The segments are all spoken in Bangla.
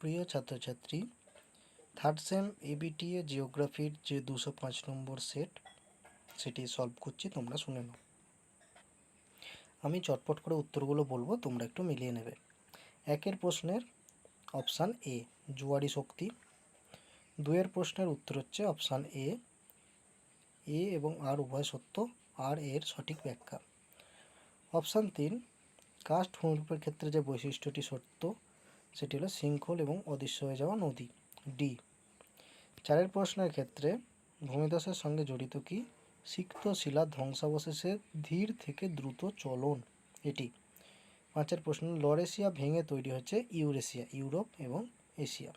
প্রিয় ছাত্রছাত্রী থার্ড সেম এবিটিএ জিওগ্রাফির যে দুশো পাঁচ নম্বর সেট সেটি সলভ করছি, তোমরা শুনে নাও। আমি চটপট করে উত্তরগুলো বলব, তোমরা একটু মিলিয়ে নেবে। একের প্রশ্নের অপশান এ জুয়ারি শক্তি। দুয়ের প্রশ্নের উত্তর হচ্ছে অপশান এ এ এবং আর উভয় সত্য আর এর সঠিক ব্যাখ্যা। অপশান তিন কাস্ট ভূমিরূপের ক্ষেত্রে যে বৈশিষ্ট্যটি সত্য সেটি হলো শৃঙ্খল এবং অদৃশ্য হয়ে যাওয়া নদী। ডি। চারের প্রশ্নের ক্ষেত্রে ভূমিদশের সঙ্গে জড়িত কি? সিক্ত শিলা ধ্বংসাবশেষে ধীর থেকে দ্রুত চলন। এটি। পাঁচের প্রশ্ন, লরেশিয়া ভেঙে তৈরি হচ্ছে ইউরেশিয়া, ইউরোপ এবং এশিয়া।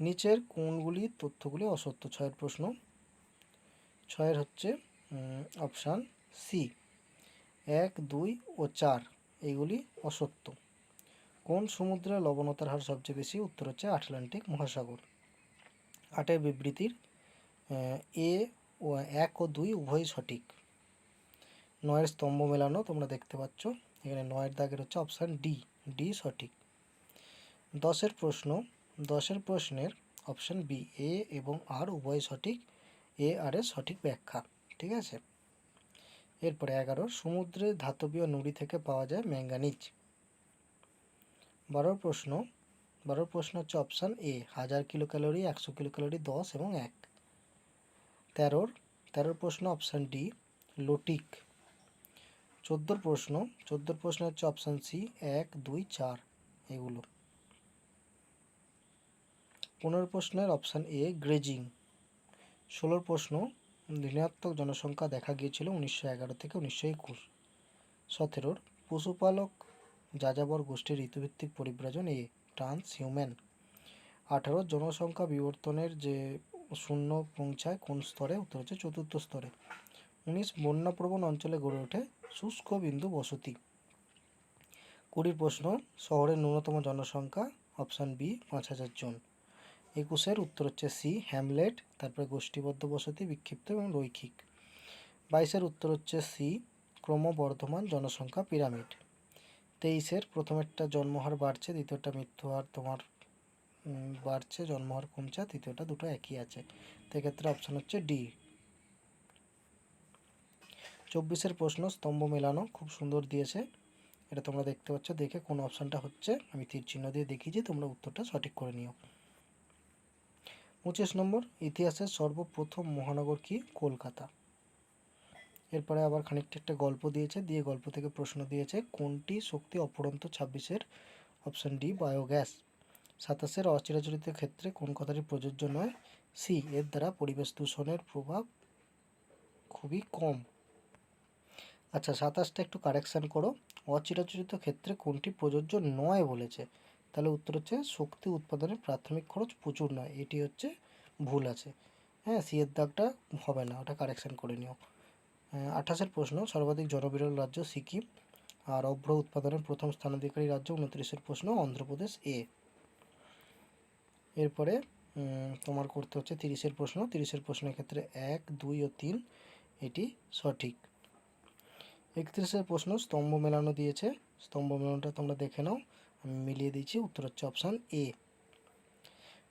নিচের কোনগুলি তথ্যগুলি অসত্য। ছয়ের প্রশ্ন, ছয়ের হচ্ছে অপশান সি। এক, দুই ও চার, এইগুলি অসত্য। কোন সমুদ্রে লবণতার হার সবচেয়ে বেশি? উত্তর হচ্ছে আটলান্টিক মহাসাগর। আটের বিবৃতির, এ ও এক ও দুই উভয়ই সঠিক। নয়ের স্তম্ভ মেলানো তোমরা দেখতে পাচ্ছ। এখানে নয়ের দাগের হচ্ছে অপশান ডি। ডি সঠিক। দশের প্রশ্ন, দশের প্রশ্নের অপশান বি, এ এবং আর উভয় সঠিক, এ আর এর সঠিক ব্যাখ্যা। ঠিক আছে? এরপরে এগারো সমুদ্রে ধাতবীয় নুড়ি থেকে পাওয়া যায় ম্যাঙ্গানিজ বারোর প্রশ্ন বারোর প্রশ্ন হচ্ছে অপশান এ হাজার কিলো ক্যালোরি একশো কিলো ক্যালোরি দশ এবং এক। তেরোর তেরোর প্রশ্ন অপশান ডি লোটিক। চোদ্দোর প্রশ্ন চোদ্দোর প্রশ্ন হচ্ছে অপশান সি এক, দুই, চার, এগুলো। পনেরো প্রশ্নের অপশান এ গ্রেজিং ষোলোর প্রশ্ন, ঋণাত্মক জনসংখ্যা দেখা গিয়েছিল উনিশশো এগারো থেকে উনিশশো একুশ। সতেরোর, পশুপালক যাযাবর গোষ্ঠীর ঋতুভিত্তিক পরিব্রাজন এ ট্রান্স হিউম্যান আঠারো, জনসংখ্যা বিবর্তনের যে শূন্য পৌঁছায় কোন স্তরে? উত্তর হচ্ছে চতুর্থ স্তরে। উনিশ, বন্যাপ্রবণ অঞ্চলে গড়ে ওঠে শুষ্ক বিন্দু বসতি। কুড়ির প্রশ্ন, শহরের ন্যূনতম জনসংখ্যা, অপশান বি, পাঁচ হাজার জন। একুশের উত্তর হচ্ছে সি, হ্যামলেট, তারপরে গোষ্ঠীবদ্ধ বসতি, বিক্ষিপ্ত এবং রৈখিক। বাইশের উত্তর হচ্ছে সি, ক্রমবর্ধমান জনসংখ্যা পিরামিড। তেইশের প্রথমেরটা জন্মহার বাড়ছে, দ্বিতীয়টা মৃত্যুহার তোমার বাড়ছে, জন্মহার কমছে তৃতীয়টা দুটো একই আছে। তো এক্ষেত্রে অপশান হচ্ছে ডি চব্বিশের প্রশ্ন, স্তম্ভ মেলানো খুব সুন্দর দিয়েছে। এটা তোমরা দেখতে পাচ্ছ, দেখে কোন অপশানটা হচ্ছে, আমি তীর চিহ্ন দিয়ে দেখিয়েছি, তোমরা উত্তরটা সঠিক করে নিও। পঁচিশ নম্বর, ইতিহাসের সর্বপ্রথম মহানগর কি? কলকাতা। এরপরে আবার খানিকটা একটা গল্প দিয়েছে, দিয়ে গল্প থেকে প্রশ্ন দিয়েছে, কোনটি শক্তি অপরন্ত ছাব্বিশের অপশান ডি, বায়োগ্যাস? সাতাশের অচিরাচরিত ক্ষেত্রে কোন কথাটি প্রযোজ্য নয়? সি, এর দ্বারা পরিবেশ দূষণের প্রভাব খুবই কম। আচ্ছা সাতাশটা একটু কারেকশান করো। অচিরাচরিত ক্ষেত্রে কোনটি প্রযোজ্য নয় বলেছে? তাহলে উত্তর হচ্ছে শক্তি উৎপাদনের প্রাথমিক খরচ প্রচুর নয়, এটি হচ্ছে ভুল আছে। হ্যাঁ সি এর দাগটা হবে না, ওটা কারেকশান করে নিও। আঠাশের প্রশ্ন, সর্বাধিক জনবিরল রাজ্য সিকিম আর অভ্র উৎপাদনের প্রথম স্থানাধিকারী রাজ্য উনত্রিশের প্রশ্ন, অন্ধ্রপ্রদেশ এ। এরপরে তোমার করতে হচ্ছে তিরিশের প্রশ্ন তিরিশের প্রশ্নের ক্ষেত্রে এক, দুই ও তিন, এটি সঠিক। একত্রিশের প্রশ্ন, স্তম্ভ মেলানো দিয়েছে, স্তম্ভ মেলানোটা তোমরা দেখে নাও, আমি মিলিয়ে দিয়েছি উত্তর হচ্ছে অপশান এ।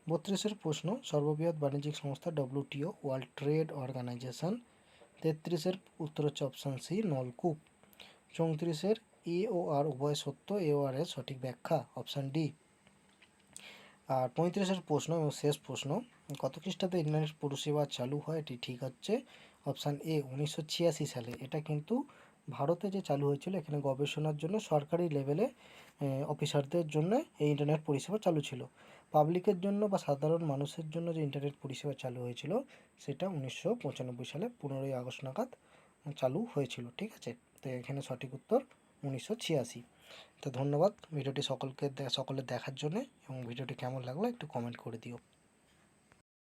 বত্রিশের প্রশ্ন, সর্ববৃহৎ বাণিজ্যিক সংস্থা ডব্লিউটিও, ওয়ার্ল্ড ট্রেড অর্গানাইজেশন তেত্রিশের উত্তর হচ্ছে অপশান সি নলকূপ। চৌত্রিশের এ ও আর উভয় সত্য এ ও আর এর সঠিক ব্যাখ্যা অপশান ডি আর পঁয়ত্রিশের প্রশ্ন এবং শেষ প্রশ্ন, কত খ্রিস্টাব্দে ইন্টারনেট পরিষেবা চালু হয় এটি ঠিক হচ্ছে? অপশান এ উনিশশো ছিয়াশি সালে। এটা কিন্তু ভারতে যে চালু হয়েছিল, এখানে গবেষণার জন্য সরকারি লেভেলে অফিসারদের জন্য এই ইন্টারনেট পরিষেবা চালু ছিল। পাবলিকের জন্য বা সাধারণ মানুষের জন্য যে ইন্টারনেট পরিষেবা চালু হয়েছিল, সেটা উনিশশো পঁচানব্বই সালে পনেরোই আগস্ট নাগাদ চালু হয়েছিল, ঠিক আছে? তো এখানে সঠিক উত্তর উনিশশো ছিয়াশি। তো ধন্যবাদ ভিডিওটি সকলকে সকলের দেখার জন্য এবং ভিডিওটি কেমন লাগল একটু কমেন্ট করে দিও।